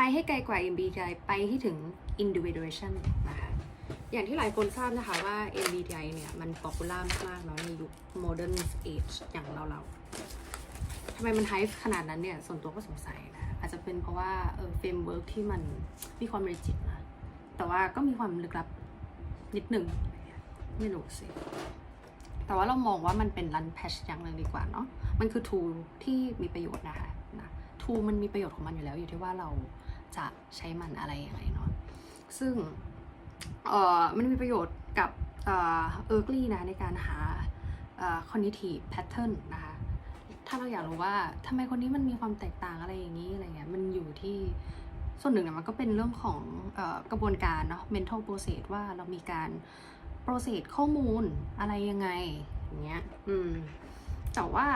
ไปให้ไกลกว่า MBTI ไปให้ถึง individuation นะคะ อย่างที่หลายคนทราบนะคะว่า MBTI เนี่ยมันป๊อปปูล่ามากๆเนาะในยุค modern age อย่างเราเราๆทำไมมันไฮฟ์ขนาดนั้นเนี่ย ส่วนตัวก็สงสัยนะ อาจจะเป็นเพราะว่าเออเฟรมเวิร์กที่มันมีความเรจิตนะ แต่ว่าก็มีความลึกลับนิดหนึ่งไม่รู้สิ แต่ว่าเรามองว่ามันเป็นรันแพชอย่างหนึ่งดีกว่าเนาะ มันคือ tool ที่มีประโยชน์นะคะนะ tool มันมีประโยชน์ของมันอยู่แล้วอยู่ที่ว่าเรา จะใช้มันอะไรยังไงเนาะซึ่งเอ่อมันมีประโยชน์กับเออเออร์กลี่นะในการหาเอ่อ cognitive pattern นะคะถ้าเราอยากรู้ว่าทำไมคนนี้มันมีความแตกต่างอะไรอย่างนี้อะไรเงี้ยมันอยู่ที่ส่วนหนึ่งเนี่ยมันก็เป็นเรื่องของอกระบวนการเนาะ mental process ว่าเรามีการ process ข้อมูลอะไรยังไงอย่างเงี้ยอืมแต่ว่า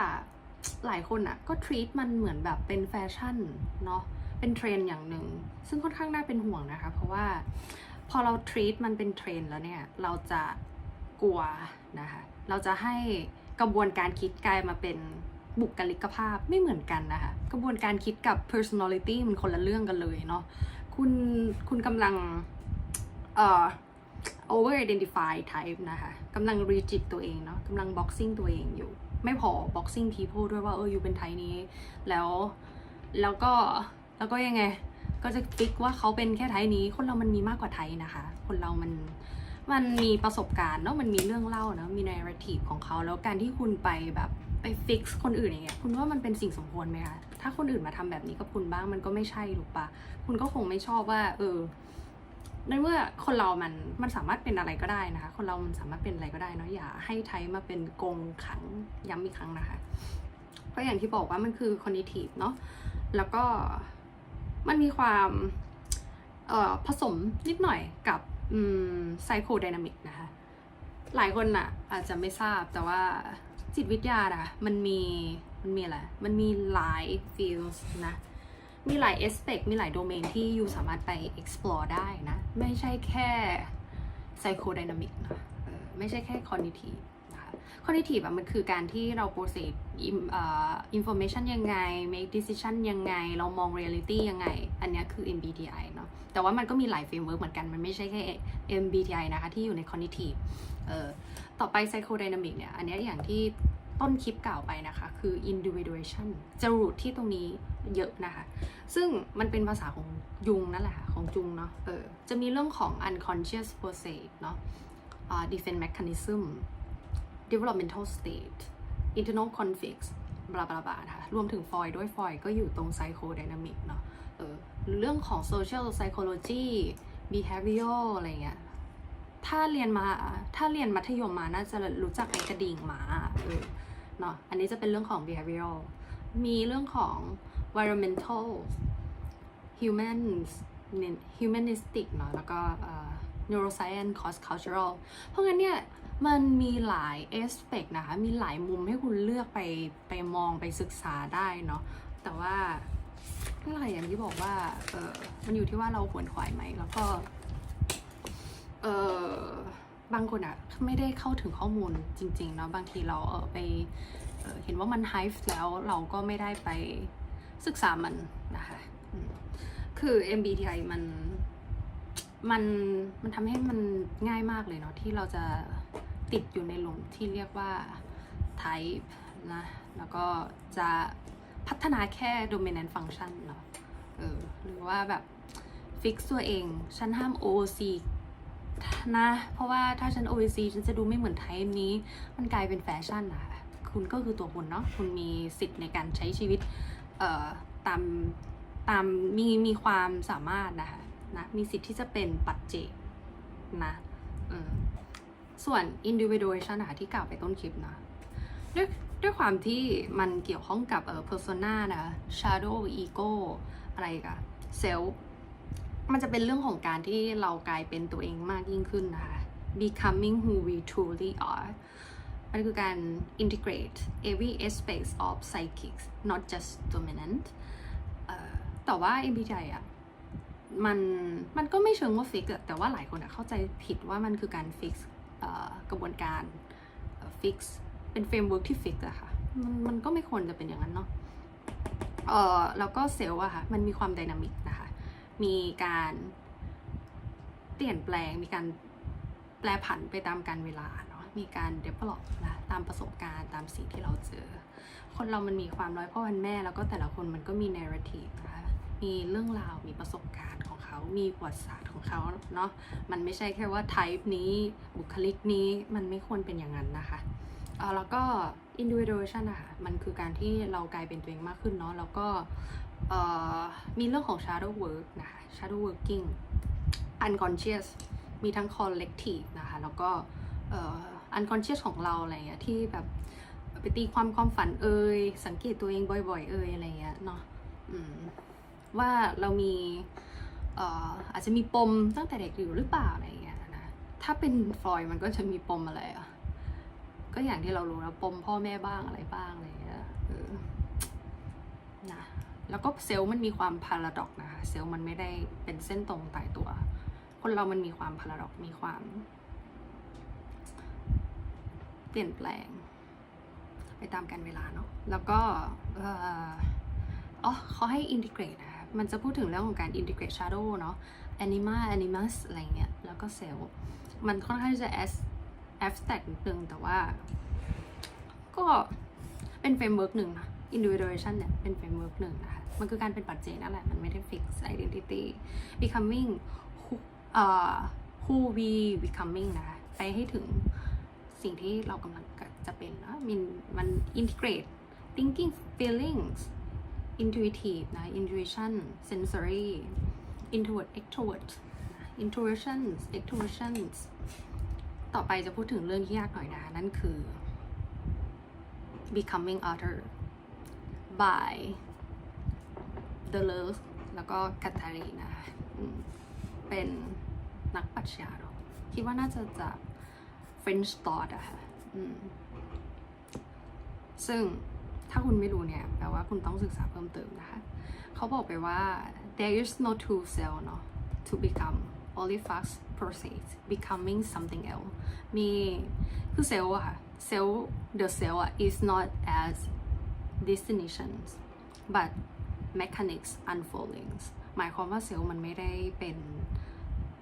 หลายคนอะก็ treat มันเหมือนแบบเป็นแฟชั่นเนาะ เป็นเทรนอย่างหนึ่ง ซึ่งค่อนข้างน่าเป็นห่วงนะคะ เพราะว่าพอเรา treat มันเป็นเทรนแล้วเนี่ย เราจะกลัวนะคะ เราจะให้กระบวนการคิดกลายมาเป็นบุคลิกภาพไม่เหมือนกันนะคะ กระบวนการคิดกับ personality มันคนละเรื่องกันเลยเนาะ คุณคุณกำลังเอ่อ over identify type นะคะกำลัง rigid ตัวเองเนาะกำลัง boxing ตัวเองอยู่ ไม่พอ boxing people ด้วยว่าเอออยู่เป็นไทยนี้ แล้วแล้วก็ แล้วก็ยังไงก็จะฟิกว่าเขาเป็นแค่ไทยนี้ คนเรามันมีมากกว่าไทยนะคะ คนเรามันมันมีประสบการณ์เนาะมันมีเรื่องเล่าเนาะมี narrative ของเขาแล้วการที่คุณไปแบบไปฟิกคนอื่นอย่างเงี้ยคุณว่ามันเป็นสิ่งสมควรไหมคะถ้าคนอื่นมาทำแบบนี้กับคุณบ้างมันก็ไม่ใช่ถูกปะคุณก็คงไม่ชอบว่า เออในเมื่อคนเรามันมันสามารถเป็นอะไรก็ได้นะคะ คนเรามันสามารถเป็นอะไรก็ได้เนาะอย่าให้ไทยมาเป็นกงขังย้ำอีกครั้งนะคะก็อย่างที่บอกว่ามันคือ cognitive เนาะแล้วก็ มันมีความผสมนิดหน่อยกับอืม psychodynamic นะคะ หลายคนน่ะ อาจจะไม่ทราบแต่ว่าจิตวิทยาอะมันมีมันมีอะไร มันมีหลาย fields นะ มีหลาย aspect มีหลายโดเมนที่ยูสามารถไป explore ได้นะ ไม่ใช่แค่ psychodynamic นะไม่ใช่แค่ cognitive cognitive อะมันคือการที่เรา process im- เอ่อ information ยังไง make decision ยังไง เรามอง reality ยังไง อันนี้คือ MBTI เนาะแต่ว่ามันก็มีหลาย framework เหมือนกัน มันไม่ใช่แค่ MBTI นะคะ ที่อยู่ใน cognitive เออต่อไป psychodynamic เนี่ย อันนี้อย่างที่ต้นคลิปกล่าวไปนะคะ คือ individuation จะรูทที่ตรงนี้เยอะนะคะ ซึ่งมันเป็นภาษาของยุงนั่นแหละค่ะ ของจุงเนาะเออจะมีเรื่องของ unconscious process เนาะ defense mechanism developmental state internal conflicts บลาบลาบลานะคะรวมถึงฟอยด้วยฟอยก็อยู่ตรง psychodynamic เนาะเออเรื่องของ social psychology behavioral อะไรเงี้ยถ้าเรียนมาถ้าเรียนมัธยมมาน่าจะรู้จักไอ้กระดิ่งหมาเออเนาะอันนี้จะเป็นเรื่องของ behavioral มีเรื่องของ environmental humans humanistic เนาะแล้วก็เอ่อ neuroscience cross cultural เพราะงั้นเนี่ยมันมีหลาย aspect นะคะ มีหลายมุมให้คุณเลือกไปไปมองไปศึกษาได้เนาะ แต่ว่านั่นแหละอย่างที่บอกว่า เออมันอยู่ที่ว่าเราขวนขวายไหม แล้วก็ เออบางคนอะไม่ได้เข้าถึงข้อมูลจริงๆเนาะ บางทีเราเออไปเออเห็นว่ามันไฮฟ์แล้วเราก็ไม่ได้ไปศึกษามันนะคะ คือ MBTI มัน มันมันทำให้มันง่ายมากเลยเนาะที่เราจะติดอยู่ในหลุมที่เรียกว่า type นะ แล้วก็จะพัฒนาแค่ dominant function เนาะเออหรือว่าแบบ fix ตัวเอง ฉันห้าม OC นะ เพราะว่าถ้าฉัน OC ฉันจะดูไม่เหมือนไทป์นี้ มันกลายเป็นแฟชั่นนะคะคุณก็คือตัวคุณเนาะ คุณมีสิทธิ์ในการใช้ชีวิต เอ่อ ตาม ตาม มี มีความสามารถนะคะ นะมีสิทธิ์ที่จะเป็นปัจเจกนะส่วน individuation นะคะที่กล่าวไปต้นคลิปนะด้วยด้วยความที่มันเกี่ยวข้องกับเอ่อ persona นะ shadow ego อะไรกัน self มันจะเป็นเรื่องของการที่เรากลายเป็นตัวเองมากยิ่งขึ้นนะคะ becoming who we truly are มันคือการ integrate every aspect of psychics not just dominant แต่ว่า MBTI อะ มันมันก็ไม่เชิงว่า fix อะแต่ว่าหลายคนเข้าใจผิดว่ามันคือการ fix เอ่อกระบวนการเอ่อ fix เป็นเฟรมเวิร์กที่ fix อะค่ะมันมันก็ไม่ควรจะเป็นอย่างนั้นเนาะเออแล้วก็เซลล์อะค่ะ มันมีความไดนามิกนะคะ มีการเปลี่ยนแปลง มีการแปลผันไปตามการเวลาเนาะ มีการ develop นะตามประสบการณ์ตามสิ่งที่เราเจอ คนเรามันมีความร้อยพ่อพันแม่ แล้วก็แต่ละคนมันก็มี narrative นะคะ มีเรื่องราวมีประสบการณ์ของเขา มีประวัติศาสตร์ของเขาเนาะมันไม่ใช่แค่ว่า type นี้บุคลิกนี้มันไม่ควรเป็นอย่างนั้นนะคะเอ่อแล้วก็ individuation นะคะมันคือการที่เรากลายเป็นตัวเองมากขึ้นเนาะแล้วก็เอ่อมีเรื่องของ shadow work นะคะ shadow working unconscious มีทั้ง collective นะคะแล้วก็เอ่อ unconscious ของเราอะไรเงี้ยที่แบบไปตีความความฝันเอ่ยสังเกตตัวเองบ่อย ๆ เอ่ยอะไรเงี้ยเนาะอืม ว่าเรามีอาจจะมีปมตั้งแต่เด็กอยู่หรือเปล่าอะไรเงี้ยนะถ้าเป็นฟลอยด์มันก็จะมีปมอะไรอะก็อย่างที่เรารู้นะปมพ่อแม่บ้างอะไรบ้างอะไรเงี้ยนะแล้วก็เซลล์มันมีความพาราดอกนะคะเซลล์มันไม่ได้เป็นเส้นตรงตายตัว คนเรามันมีความพาราดอกมีความ เปลี่ยนแปลง ไปตามกันเวลาเนาะแล้วก็เอ๋อเขาให้ integrate นะ มันจะพูดถึงเรื่องของการ integrate shadow เนาะ anima animus อะไรเงี้ย แล้วก็ cell มันค่อนข้างจะ as abstract นิดนึงแต่ว่า ก็เป็นเฟรมเวิร์กหนึ่งนะ individuation เนี่ย เป็นเฟรมเวิร์กหนึ่งนะคะ มันคือการเป็นปัจเจกนั่นแหละ มันไม่ได้ fix identity becoming who เอ่อ who we becoming นะคะไปให้ถึงสิ่งที่เรากำลังจะเป็นนะมันมัน integrate thinking feelings intuitive นะ intuition sensory introvert extrovert intuitions extroversions ต่อไปจะพูดถึงเรื่องที่ยากหน่อยนะคะนั่นคือ becoming other by the love แล้วก็กัตตารีนะคะเป็นนักปรัชญาเนอะคิดว่าน่าจะจาก French thought อะค่ะอืมซึ่ง ถ้าคุณไม่รู้เนี่ยแปลว่าคุณต้องศึกษาเพิ่มเติมนะคะ เขาบอกไปว่า there is no true self เนอะ to become only fast process becoming something else มีคือเซลล์อะค่ะเซลล์ the cell อะ is not as destinations but mechanics unfoldings หมายความว่าเซลล์มันไม่ได้เป็น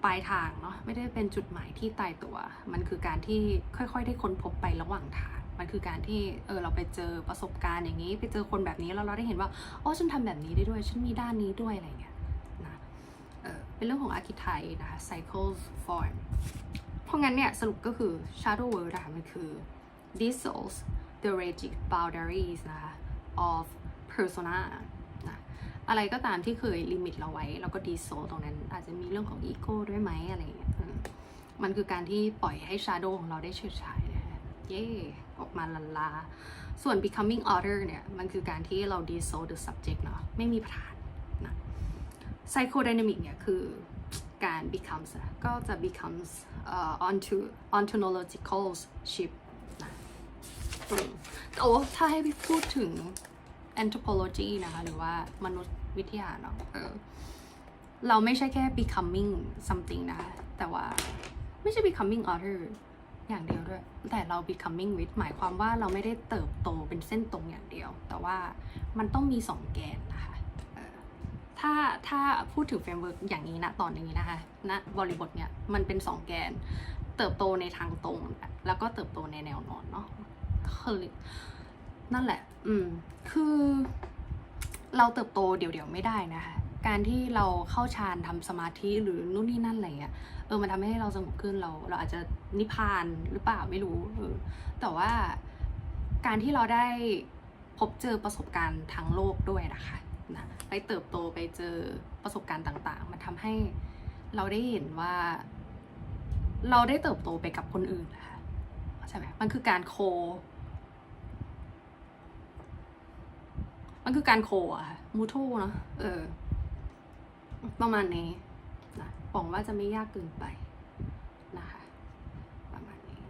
ปลายทางเนาะไม่ได้เป็นจุดหมายที่ตายตัว มันคือการที่ค่อยๆ ได้ค้นพบไประหว่างทาง มันคือการที่เออเราไปเจอประสบการณ์อย่างนี้ ไปเจอคนแบบนี้แล้วเราได้เห็นว่าอ๋อฉันทำแบบนี้ได้ด้วย ฉันมีด้านนี้ด้วยอะไรเงี้ยนะเออเป็นเรื่องของอาร์คิไทนะคะ cycles form เพราะงั้นเนี่ยสรุปก็คือ shadow world นะคะมันคือ dissolves the rigid boundaries นะคะ of persona นะอะไรก็ตามที่เคยลิมิตเราไว้แล้วก็ดีโซตรงนั้น อาจจะมีเรื่องของอีโก้ด้วยไหมอะไรเงี้ยมันคือการที่ปล่อยให้ชาโดของเราได้เฉิดฉาย เย่ออกมาลันลา ส่วน becoming other เนี่ยมันคือการที่เรา d e s o the subject เนาะไม่มีประธานนะ psychodynamic เนี่ยคือการ becomes ก็จะ becomes uh, onto ontological shift นะอืมแต่ว่าถ้าให้พี่พูดถึง anthropology นะคะ หรือว่ามนุษยวิทยาเนาะเออเราไม่ใช่แค่ becoming something นะคะแต่ว่าไม่ใช่ becoming other อย่างเดียวด้วย แต่เรา becoming with หมายความว่าเราไม่ได้เติบโตเป็นเส้นตรงอย่างเดียว แต่ว่ามันต้องมีสองแกนนะคะถ้าถ้าพูดถึง framework อย่างนี้นะตอนนี้นะคะณบริบทเนี่ยมันเป็นสองแกน เติบโตในทางตรง แล้วก็เติบโตในแนวนอนเนาะคือนั่นแหละ อืม คือเราเติบโตเดี่ยวๆไม่ได้นะคะ การที่เราเข้าฌานทำสมาธิหรือนู่นนี่นั่นอะไรเงี้ยเออมันทำให้เราสงบขึ้นเรา เราอาจจะนิพพานหรือเปล่าไม่รู้เออแต่ว่าการที่เราได้พบเจอประสบการณ์ทางโลกด้วยนะคะนะไปเติบโตไปเจอประสบการณ์ต่างๆ มันทำให้เราได้เห็นว่า เราได้เติบโตไปกับคนอื่นนะคะใช่ไหมมันคือการโค มันคือการโคอะค่ะมูทูเนาะเออ ประมาณนี้นะหวังว่าจะไม่ยากเกินไปนะคะ ประมาณนี้